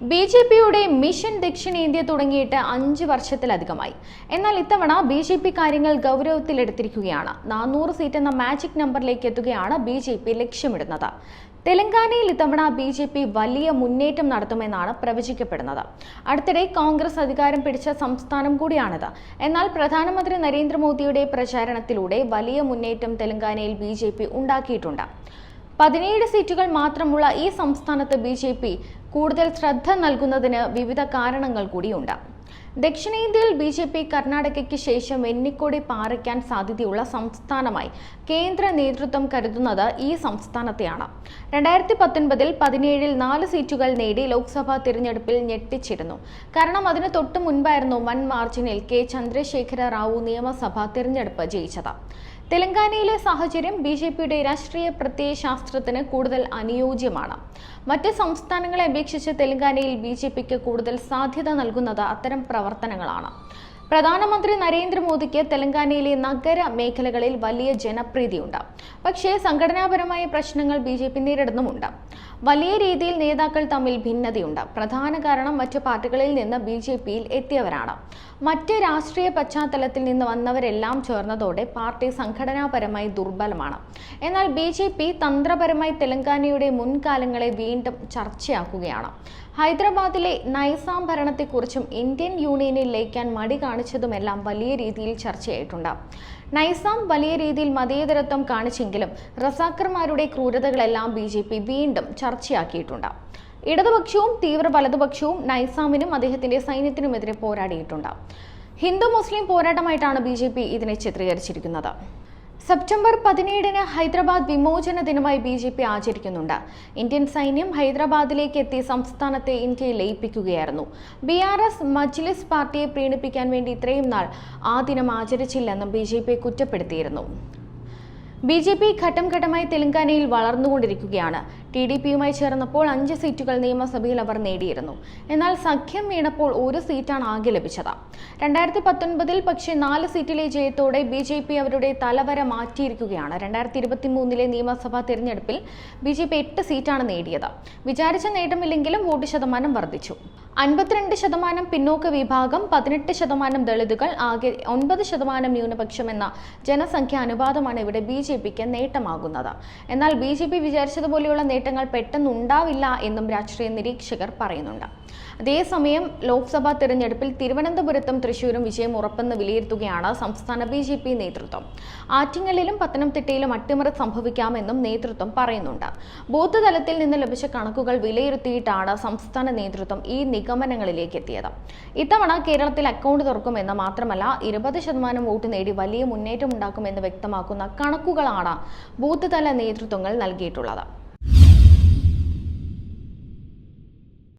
B J പിയുടെ mission ദക്ഷിണേന്ത്യ തുടങ്ങിയിട്ട് അഞ്ച് വർഷത്തിലധികമായി. എന്നാൽ ഇത്തവണ ബി ജെ പി കാര്യങ്ങൾ ഗൗരവത്തിലെടുത്തിരിക്കുകയാണ്. നാനൂറ് സീറ്റ് എന്ന മാജിക് നമ്പറിലേക്ക് എത്തുകയാണ് ബി ജെ പി ലക്ഷ്യമിടുന്നത്. തെലങ്കാനയിൽ ഇത്തവണ ബി ജെ പി വലിയ മുന്നേറ്റം നടത്തുമെന്നാണ് പ്രവചിക്കപ്പെടുന്നത്. അടുത്തിടെ കോൺഗ്രസ് അധികാരം പിടിച്ച സംസ്ഥാനം കൂടിയാണിത്. എന്നാൽ പ്രധാനമന്ത്രി നരേന്ദ്രമോദിയുടെ പ്രചാരണത്തിലൂടെ വലിയ മുന്നേറ്റം തെലങ്കാനയിൽ ബി ജെ പി ഉണ്ടാക്കിയിട്ടുണ്ട്. പതിനേഴ് സീറ്റുകൾ മാത്രമുള്ള ഈ സംസ്ഥാനത്ത് ബി ജെ പി കൂടുതൽ ശ്രദ്ധ നൽകുന്നതിന് വിവിധ കാരണങ്ങൾ കൂടിയുണ്ട്. ദക്ഷിണേന്ത്യയിൽ ബി ജെ പി കർണാടകയ്ക്ക് ശേഷം എന്നിക്കോടി പാറിക്കാൻ സാധ്യതയുള്ള സംസ്ഥാനമായി കേന്ദ്ര നേതൃത്വം കരുതുന്നത് ഈ സംസ്ഥാനത്തെയാണ്. രണ്ടായിരത്തി പത്തൊൻപതിൽ പതിനേഴിൽ നാല് സീറ്റുകൾ നേടി ലോക്സഭാ തിരഞ്ഞെടുപ്പിൽ ഞെട്ടിച്ചിരുന്നു. കാരണം അതിന് തൊട്ടു മുൻപായിരുന്നു വൻ മാർജിനിൽ കെ ചന്ദ്രശേഖര റാവു നിയമസഭാ തിരഞ്ഞെടുപ്പ് ജയിച്ചത്. തെലങ്കാനയിലെ സാഹചര്യം ബി ജെ പിയുടെ രാഷ്ട്രീയ പ്രത്യയശാസ്ത്രത്തിന് കൂടുതൽ അനുയോജ്യമാണ്. മറ്റ് സംസ്ഥാനങ്ങളെ അപേക്ഷിച്ച് തെലങ്കാനയിൽ ബി ജെ പിക്ക് കൂടുതൽ സാധ്യത നൽകുന്നത് അത്തരം പ്രവർത്തനങ്ങളാണ്. പ്രധാനമന്ത്രി നരേന്ദ്രമോദിക്ക് തെലങ്കാനയിലെ നഗര മേഖലകളിൽ വലിയ ജനപ്രീതിയുണ്ട്. പക്ഷേ സംഘടനാപരമായ പ്രശ്നങ്ങൾ ബി ജെ പി നേരിടുന്നുമുണ്ട്. വലിയ രീതിയിൽ നേതാക്കൾ തമ്മിൽ ഭിന്നതയുണ്ട്. പ്രധാന കാരണം മറ്റു പാർട്ടികളിൽ നിന്ന് ബി ജെ പിയിൽ എത്തിയവരാണ്. മറ്റ് രാഷ്ട്രീയ പശ്ചാത്തലത്തിൽ നിന്ന് വന്നവരെല്ലാം ചേർന്നതോടെ പാർട്ടി സംഘടനാപരമായി ദുർബലമാണ്. എന്നാൽ ബി ജെ പി തന്ത്രപരമായി തെലങ്കാനയുടെ മുൻകാലങ്ങളെ വീണ്ടും ചർച്ചയാക്കുകയാണ്. ഹൈദരാബാദിലെ നൈസാം ഭരണത്തെക്കുറിച്ചും ഇന്ത്യൻ യൂണിയനിൽ ലയിക്കാൻ മടി കാണിച്ചതുമെല്ലാം വലിയ രീതിയിൽ ചർച്ചയായിട്ടുണ്ട്. നൈസാം വലിയ രീതിയിൽ മതേതരത്വം കാണിച്ചെങ്കിലും റസാക്കർമാരുടെ ക്രൂരതകളെല്ലാം ബി വീണ്ടും ചർച്ചയാക്കിയിട്ടുണ്ട്. ഇടതുപക്ഷവും തീവ്ര വലതുപക്ഷവും നൈസാമിനും അദ്ദേഹത്തിന്റെ സൈന്യത്തിനുമെതിരെ പോരാടിയിട്ടുണ്ട്. ഹിന്ദു മുസ്ലിം പോരാട്ടമായിട്ടാണ് ബി ജെ പി ഇതിനെ ചിത്രീകരിച്ചിരിക്കുന്നത്. സെപ്റ്റംബർ പതിനേഴിന് ഹൈദരാബാദ് വിമോചന ദിനമായി ബി ജെ പി ആചരിക്കുന്നുണ്ട്. ഇന്ത്യൻ സൈന്യം ഹൈദരാബാദിലേക്ക് എത്തി സംസ്ഥാനത്തെ ഇന്ത്യയെ ലയിപ്പിക്കുകയായിരുന്നു. ബി ആർ എസ് മജ്ലിസ് പാർട്ടിയെ പ്രീണിപ്പിക്കാൻ വേണ്ടി ഇത്രയും നാൾ ആ ദിനം ആചരിച്ചില്ലെന്നും ബി ജെ പി കുറ്റപ്പെടുത്തിയിരുന്നു. ബി ജെ പി ഘട്ടം ഘട്ടമായി തെലങ്കാനയിൽ വളർന്നുകൊണ്ടിരിക്കുകയാണ്. ടി ഡി പിയുമായി ചേർന്നപ്പോൾ അഞ്ച് സീറ്റുകൾ നിയമസഭയിൽ അവർ നേടിയിരുന്നു. എന്നാൽ സഖ്യം വീണപ്പോൾ ഒരു സീറ്റാണ് ആകെ ലഭിച്ചത്. രണ്ടായിരത്തി പത്തൊൻപതിൽ പക്ഷേ നാല് സീറ്റിലെ ജയത്തോടെ ബി ജെ പി അവരുടെ തലവര മാറ്റിയിരിക്കുകയാണ്. രണ്ടായിരത്തി ഇരുപത്തി മൂന്നിലെ നിയമസഭാ തിരഞ്ഞെടുപ്പിൽ ബി ജെ പി എട്ട് സീറ്റാണ് നേടിയത്. വിചാരിച്ച നേട്ടമില്ലെങ്കിലും വോട്ട് ശതമാനം വർദ്ധിച്ചു. അൻപത്തിരണ്ട് ശതമാനം പിന്നോക്ക വിഭാഗം പതിനെട്ട് ശതമാനം ദളിതുകൾ ആകെ ഒൻപത് ശതമാനം ന്യൂനപക്ഷം എന്ന ജനസംഖ്യ അനുപാതമാണ് ഇവിടെ ബി ജെ പിക്ക് നേട്ടമാകുന്നത്. എന്നാൽ ബി ജെ പി വിചാരിച്ചതുപോലെയുള്ള നേട്ടങ്ങൾ പെട്ടെന്ന് ഉണ്ടാവില്ല എന്നും രാഷ്ട്രീയ നിരീക്ഷകർ പറയുന്നുണ്ട്. അതേസമയം ലോക്സഭാ തെരഞ്ഞെടുപ്പിൽ തിരുവനന്തപുരത്തും തൃശൂരും വിജയം ഉറപ്പെന്ന് വിലയിരുത്തുകയാണ് സംസ്ഥാന ബി ജെ പി നേതൃത്വം. ആറ്റിങ്ങലിലും പത്തനംതിട്ടയിലും അട്ടിമറി സംഭവിക്കാമെന്നും നേതൃത്വം പറയുന്നുണ്ട്. ബൂത്ത് തലത്തിൽ നിന്ന് ലഭിച്ച കണക്കുകൾ വിലയിരുത്തിയിട്ടാണ് സംസ്ഥാന നേതൃത്വം ഈ നിഗമനങ്ങളിലേക്ക് എത്തിയത്. ഇത്തവണ കേരളത്തിൽ അക്കൗണ്ട് തുറക്കുമെന്ന് മാത്രമല്ല ഇരുപത് ശതമാനം വോട്ട് നേടി വലിയ മുന്നേറ്റം ഉണ്ടാക്കുമെന്ന് വ്യക്തമാക്കുന്ന കണക്കുകളാണ് ബൂത്ത് തല നേതൃത്വങ്ങൾ നൽകിയിട്ടുള്ളത്.